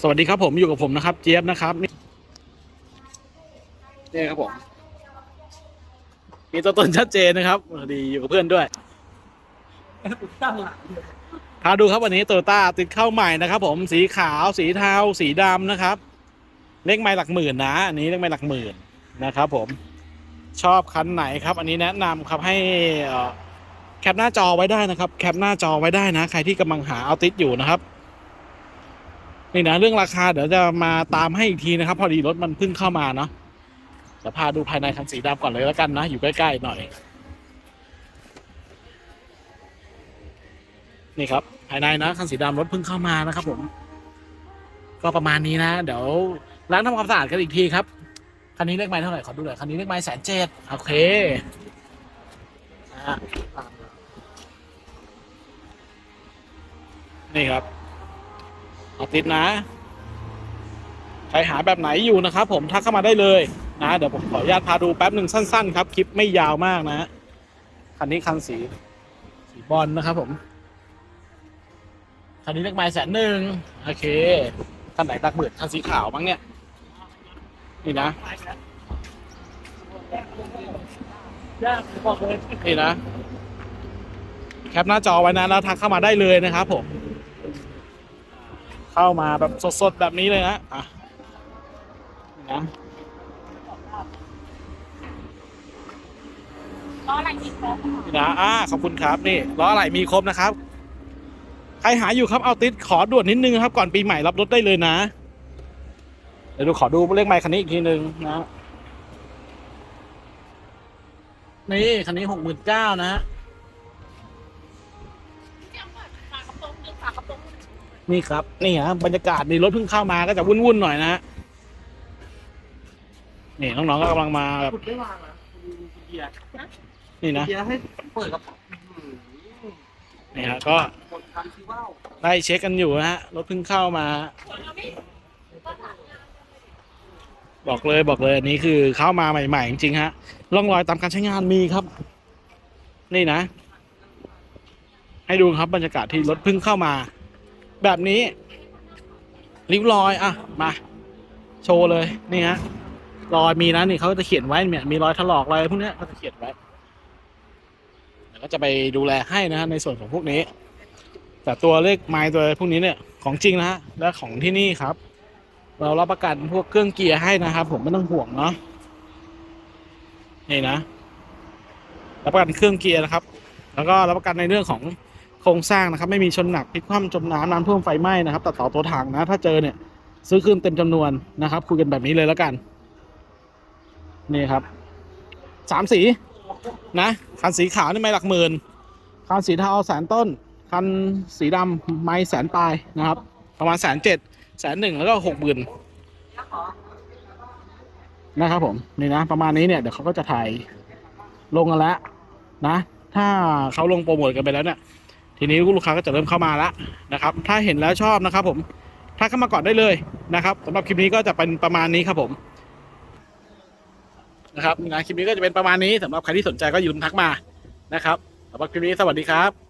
สวัสดีครับผมอยู่กับผมนะครับ เจี๊ยบนะครับนี่นี่ครับผม มีตัวตนชัดเจนนะครับสวัสดีอยู่กับเพื่อนด้วยตั้งหลังพาดูครับวันนี้โตโยต้าติดเข้าใหม่นะครับ ผมสีขาวสีเทาสีดำนะครับ เลขไม้หลักหมื่นนะอันนี้เลขไม้หลักหมื่นนะครับ ผมชอบคันไหนครับ อันนี้แนะนำครับให้แคปหน้าจอไว้ได้นะครับ แคปหน้าจอไว้ได้นะ ใครที่กำลังหาเอาติดอยู่นะครับ นี่นะเรื่องราคาเดี๋ยวจะมาตามให้อีกทีนะครับ พอดีรถมันเพิ่งเข้ามาเนาะเดี๋ยวพาดูภายในคันสีดำก่อนเลยแล้วกันนะอยู่ใกล้ๆหน่อย นี่ครับ ภายในนะคันสีดำรถเพิ่งเข้ามานะครับ ผม ก็ประมาณนี้นะเดี๋ยวล้างทำความสะอาดกันอีกทีครับคันนี้เลขไม้เท่าไหร่ขอดูหน่อยคันนี้เลขไม้แสนเจ็ดโอเคนี่ครับ อาติดนะ ใครหาแบบไหนอยู่นะครับผมทักเข้ามาได้เลยนะเดี๋ยวผมขออนุญาตพาดูแป๊บหนึ่งสั้น ๆ ครับ คลิปไม่ยาวมากนะ คันนี้คันสี สีบอลนะครับผม คันนี้เลขไม้แสนหนึ่งโอเคคันไหนตักหมื่นคันสีขาวมั้งเนี่ย นี่นะนี่นะ แคปหน้าจอไว้นะแล้วทักเข้ามาได้เลยนะครับผม เข้ามาแบบสดๆ แบบนี้เลยนะอะนะล้ออะไรอีครบนี่นะอ่าขอบคุณครับนี่ล้ออะไรมีครบนะครับ ใครหาอยู่ครับเอาติดขอด่วนนิดนึงครับ ก่อนปีใหม่รับรถได้เลยนะ เดี๋ยวดูขอดูเลขไมค์คันนี้อีกทีหนึ่งนะนี่คันนี้หกหมื่นเก้านะฮะ นึ่งนี่ครับ นี่ฮะบรรยากาศนี่รถเพิ่งเข้ามาก็จะวุ่นๆหน่อยนะฮะนี่น้องๆก็กำลังมาแบบขุดไม่วางนะคุณเกียร์นี่นะเกียร์ให้เปิดกระเป๋านี่ฮะก็คนทำซีว่าวไล่เช็คกันอยู่นะฮะรถเพิ่งเข้ามาคนเราไม่ก็ถามบอกเลยบอกเลยอันนี้คือเข้ามาใหม่ ๆ จริงๆฮะร่องรอยตามการใช้งานมีครับ นี่นะ ให้ดูครับบรรยากาศที่รถเพิ่งเข้ามา แบบนี้ริ้วรอยอะมา โชว์เลยนี่ฮะรอยมีนะนี่เขาจะเขียนไว้เนี่ยมีรอยถลอกรอยพวกนี้เขาจะเขียนไว้เดี๋ยวก็จะไปดูแลให้นะฮะในส่วนของพวกนี้ แต่ตัวเลขไม้ตัวพวกนี้เนี่ยของจริงนะฮะและของที่นี่ครับ เรารับประกันพวกเครื่องเกียร์ให้นะครับผมไม่ต้องห่วงเนาะนี่นะรับประกันเครื่องเกียร์นะครับ แล้วก็รับประกันในเรื่องของ โครงสร้างนะครับ ไม่มีชนหนักพลิกคว่ำจมน้ำน้ำท่วมไฟไหม้นะครับตัดต่อตัวถังนะ ถ้าเจอเนี่ยซื้อคืนเต็มจำนวนนะครับ คุยกันแบบนี้เลยแล้วกัน นี่ครับสามสีนะคันสีขาวนี่ไม่หลักหมื่นคันสีเทาแสนต้น คันสีดำไม่แสนปลายนะครับ ประมาณแสนเจ็ดแสนหนึ่งแล้วก็หกหมื่นนะครับผมนี่นะ ประมาณนี้เนี่ยเดี๋ยวเขาก็จะถ่ายลงกันแล้วนะ ถ้าเขาลงโปรโมทกันไปแล้วเนี่ย ทีนี้ลูกค้าก็จะเริ่มเข้ามาแล้วนะครับ ถ้าเห็นแล้วชอบนะครับ ผมทักเข้ามาก่อนได้เลยนะครับสำหรับคลิปนี้ก็จะเป็นประมาณนี้ครับผมนะครับนะคลิปนี้ก็จะเป็นประมาณนี้สำหรับใครที่สนใจก็อย่าลืมทักมานะครับสำหรับคลิปนี้สวัสดีครับ